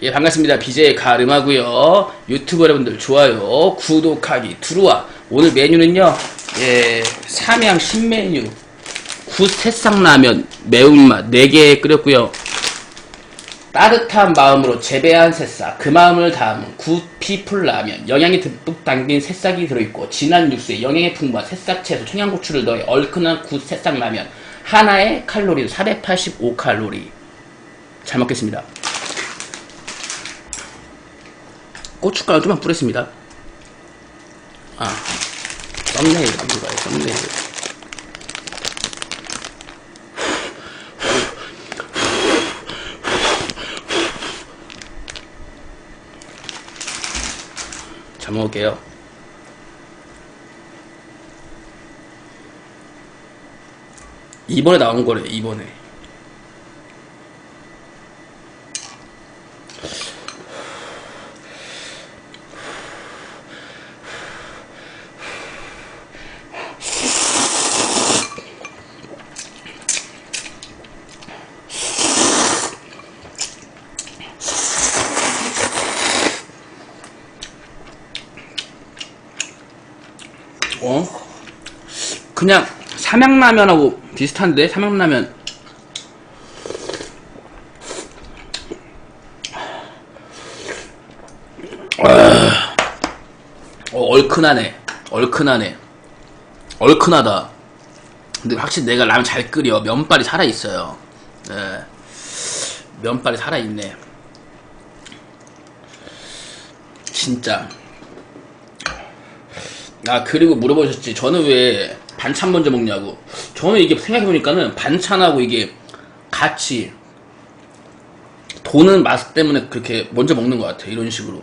예, 반갑습니다. BJ 가름하고요 유튜브 여러분들 좋아요, 구독하기, 들어와. 오늘 메뉴는요, 예, 삼양 신메뉴. 굿 새싹라면 매운맛 4개 끓였고요. 따뜻한 마음으로 재배한 새싹, 그 마음을 담은 굿 피플 라면, 영양이 듬뿍 담긴 새싹이 들어있고, 진한 육수에 영양이 풍부한 새싹 채소, 청양고추를 넣어 얼큰한 굿 새싹 라면. 하나의 칼로리는 485칼로리. 잘 먹겠습니다. 고춧가루 좀만 뿌렸습니다. 아, 썸네일 만들어요, 썸네일. 잘 먹을게요. 이번에 나온 거래, 이번에. 어? 그냥 삼양라면하고 비슷한데? 삼양라면. 아. 어, 얼큰하네. 얼큰하네. 얼큰하다. 근데 확실히 내가 라면 잘 끓여. 면발이 살아있어요. 예. 면발이 살아있네. 진짜 아 그리고 물어보셨지. 저는 왜 반찬 먼저 먹냐고. 저는 이게 생각해보니까는 반찬하고 이게 같이 도는 맛 때문에 그렇게 먼저 먹는 것 같아 이런 식으로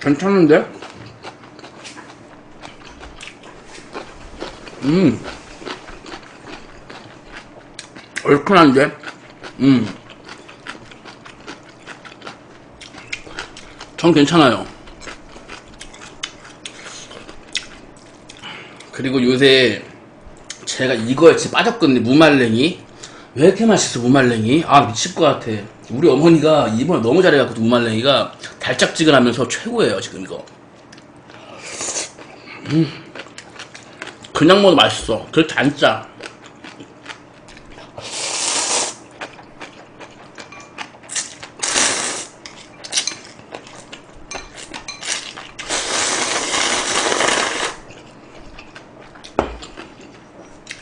괜찮은데? 음. 얼큰한데? 음. 전 괜찮아요. 그리고 요새 제가 이거에 진짜 빠졌거든요. 무말랭이. 왜 이렇게 맛있어, 무말랭이? 아, 미칠 것 같아. 우리 어머니가 이번에 너무 잘해갖고, 무말랭이가 달짝지근하면서 최고예요, 지금 이거. 음. 그냥 먹어도 맛있어. 그렇게 안 짜.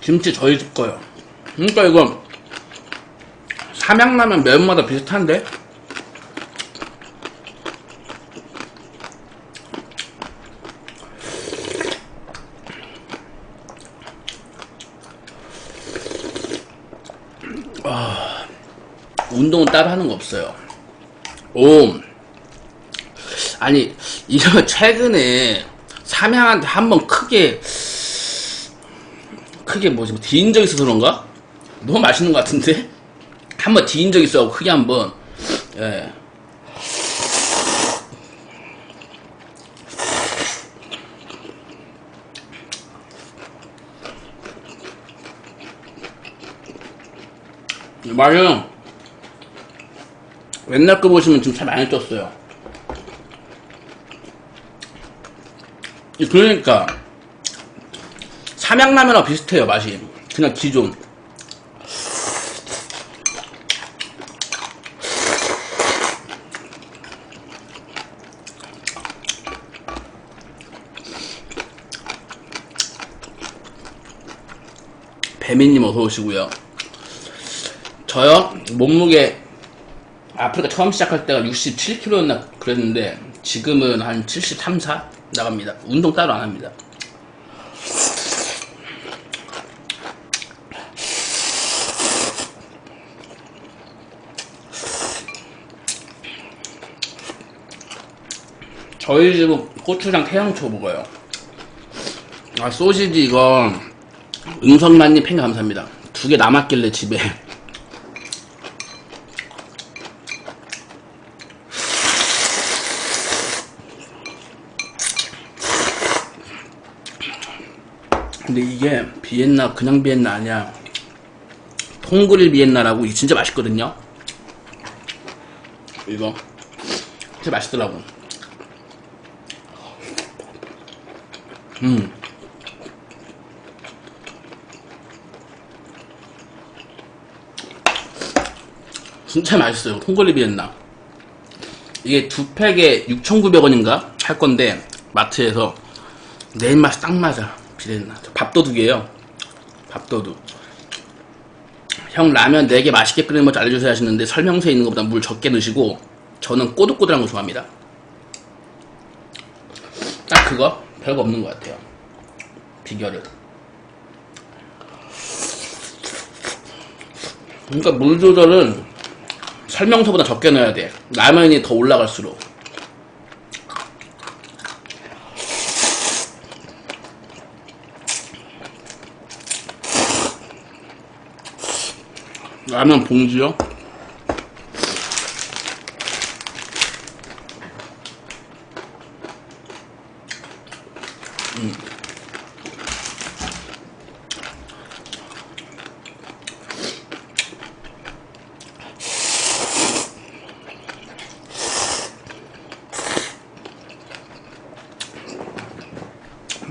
김치 저희 집 거요. 그러니까 이거 삼양라면 매운마다 비슷한데? 아, 운동은 따로 하는 거 없어요. 오, 아니, 이거 최근에 삼양한테 한번 크게 크게 뭐지 뒤인 적 있어서 그런가? 너무 맛있는 것 같은데? 한번 뒤인 적 있어 크게 한번 예. 맞아요. 옛날 거 보시면 지금 잘 많이 쪘어요. 그러니까 삼양라면하고 비슷해요 맛이. 그냥 기존 배민님 어서 오시고요. 저요 몸무게 아프리카 처음 시작할 때가 67kg였나 그랬는데 지금은 한 73, 4 나갑니다. 운동 따로 안 합니다. 저희 집은 고추장 태양초 먹어요. 아, 소시지 이거, 음성만님 팬 감사합니다. 두 개 남았길래 집에. 근데 이게 비엔나 그냥 비엔나 아니야. 통그릴 비엔나라고 이 진짜 맛있거든요. 이거 진짜 맛있더라고. 음. 진짜 맛있어요. 통그릴 비엔나? 이게 두 팩에 6,900원인가 할 건데 마트에서 내 입맛에 딱 맞아. 비엔나? 밥도둑이에요. 밥도둑. 형 라면 4개 맛있게 끓이는 법 알려주세요 하시는데 설명서에 있는 것보다 물 적게 넣으시고 저는 꼬들꼬들한 거 좋아합니다. 딱 그거? 별거 없는 것 같아요. 비결은. 그러니까 물 조절은 설명서보다 적게 넣어야 돼 라면이 더 올라갈수록 라면 봉지요?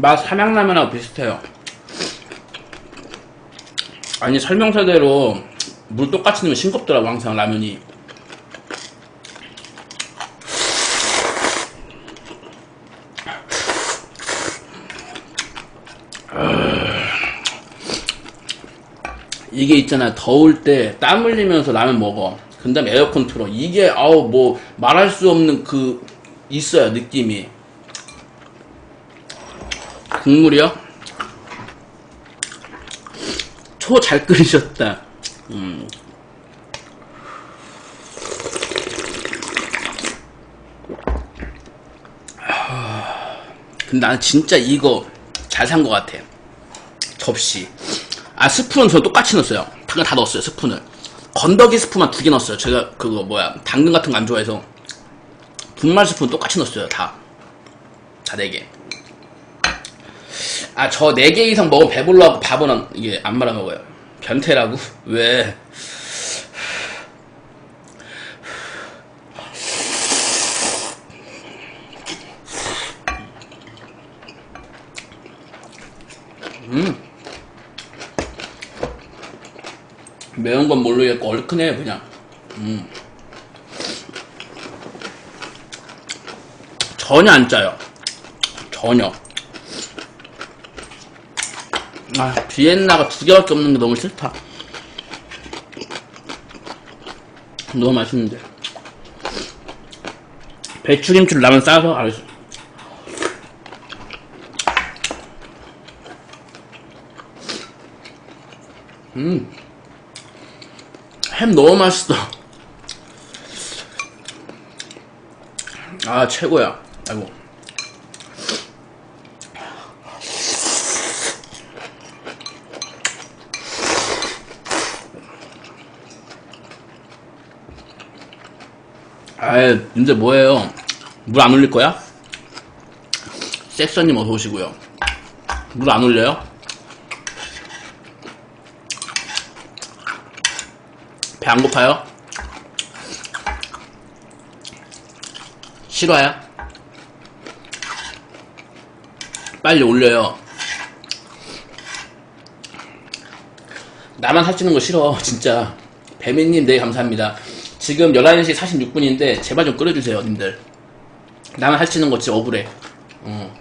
맛 삼양라면하고 비슷해요. 아니 설명서대로 물 똑같이 넣으면 싱겁더라고 항상 라면이. 이게 있잖아 더울 때 땀 흘리면서 라면 먹어. 그 다음에 에어컨 틀어. 이게 아우 뭐 말할 수 없는 그 있어요 느낌이 국물이요? 초 잘 끓이셨다 음. 하, 근데 나는 진짜 이거 잘 산 것 같아. 접시. 아, 스푼은 저 똑같이 넣었어요. 당근 다 넣었어요, 스푼을. 건더기 스푼만 두 개 넣었어요. 제가 그거 뭐야, 당근 같은 거 안 좋아해서. 분말 스푼 똑같이 넣었어요, 다. 다 네 개. 아, 저 네 개 이상 먹으면 배불러하고 밥은 이게 안 말아 먹어요. 변태라고? 왜? 매운 건 모르겠고 얼큰해 그냥 음. 전혀 안 짜요 전혀 아 비엔나가 두 개밖에 없는 게 너무 싫다 너무 맛있는데 배추김치를 라면 싸서 알았어 음햄 너무 맛있어. 아, 최고야. 아이고. 아이, 근데 뭐예요? 물 안 올릴 거야? 섹서님 어서 오시고요. 물 안 올려요? 배 안 고파요? 싫어요? 빨리 올려요. 나만 살찌는 거 싫어, 진짜. 배민님, 네, 감사합니다. 지금 11시 46분인데, 제발 좀 끓여주세요, 님들. 나만 살찌는 거 진짜 억울해. 어.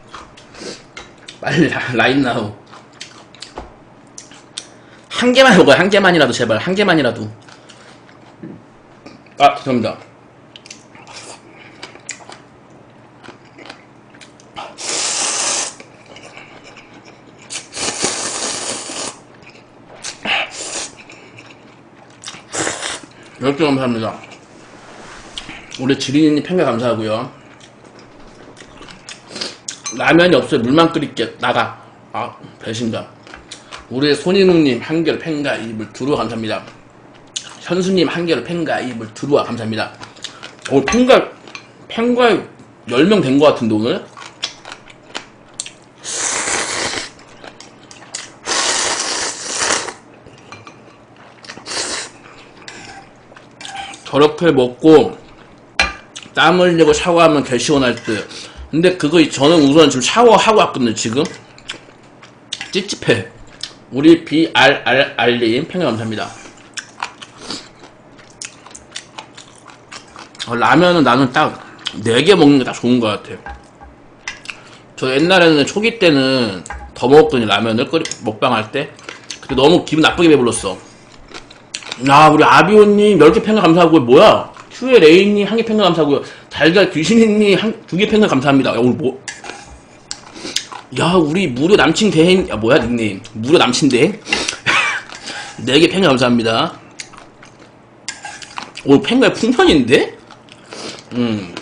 빨리 라, 라인 나우. 한 개만 먹어요, 한 개만이라도, 제발. 한 개만이라도. 아, 죄송합니다. 열개 감사합니다. 우리 지린이님 평가 감사하고요. 라면이 없어요. 물만 끓일게. 나가. 아, 배신감. 우리 손인웅님 한결 팽가 입을 두루 감사합니다. 현수님 한결 팽가 입을 들어와 감사합니다. 오늘 팽가 팽가 10명 된 것 같은데 오늘 저렇게 먹고 땀 흘리고 샤워하면 개 시원할 듯. 근데 그거 저는 우선 지금 샤워하고 왔거든요. 지금 찝찝해. 우리 BRRR님 평 감사합니다. 어, 라면은 나는 딱 4개 먹는 게 딱 좋은 것 같아요. 저 옛날에는 초기 때는 더 먹었더니 라면을 끓이, 먹방할 때. 그때 너무 기분 나쁘게 배불렀어. 야, 우리 아비오님 10개 팬가 감사하고요. 뭐야? 큐에 레이님 한개 팬가 감사하고요. 달걀 귀신이님 한, 두개 팬가 감사합니다. 야, 오늘 뭐. 야, 우리 무료 남친 대행, 야, 뭐야, 닉네임. 무료 남친 대행? 4개 팬가 감사합니다. 오늘 팬가의 풍선인데? 음.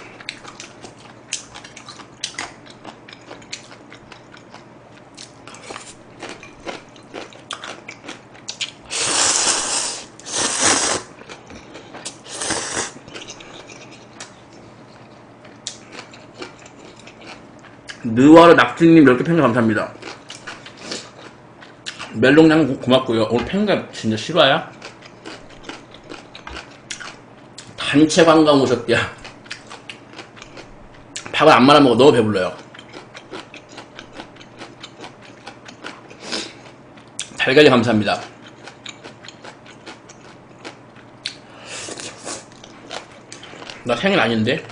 느와르 낙지님 10개 팬가 감사합니다. 멜롱양 고- 고맙고요. 오늘 팬가 진짜 실화야? 단체 관광 오셨대요. 밥을 안 말아먹어 너무 배불러요. 달걀이 감사합니다. 나 생일 아닌데?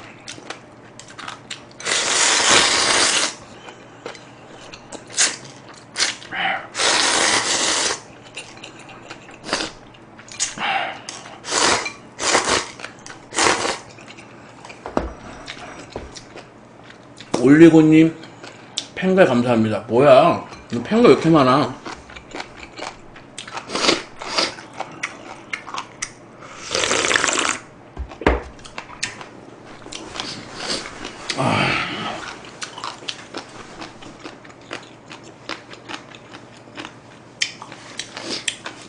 올리고님 팬가 감사합니다. 뭐야? 팬가 왜 이렇게 많아? 아.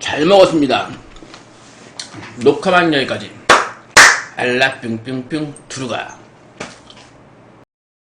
잘 먹었습니다. 녹화만 여기까지. 알라 뿅뿅뿅 두루가.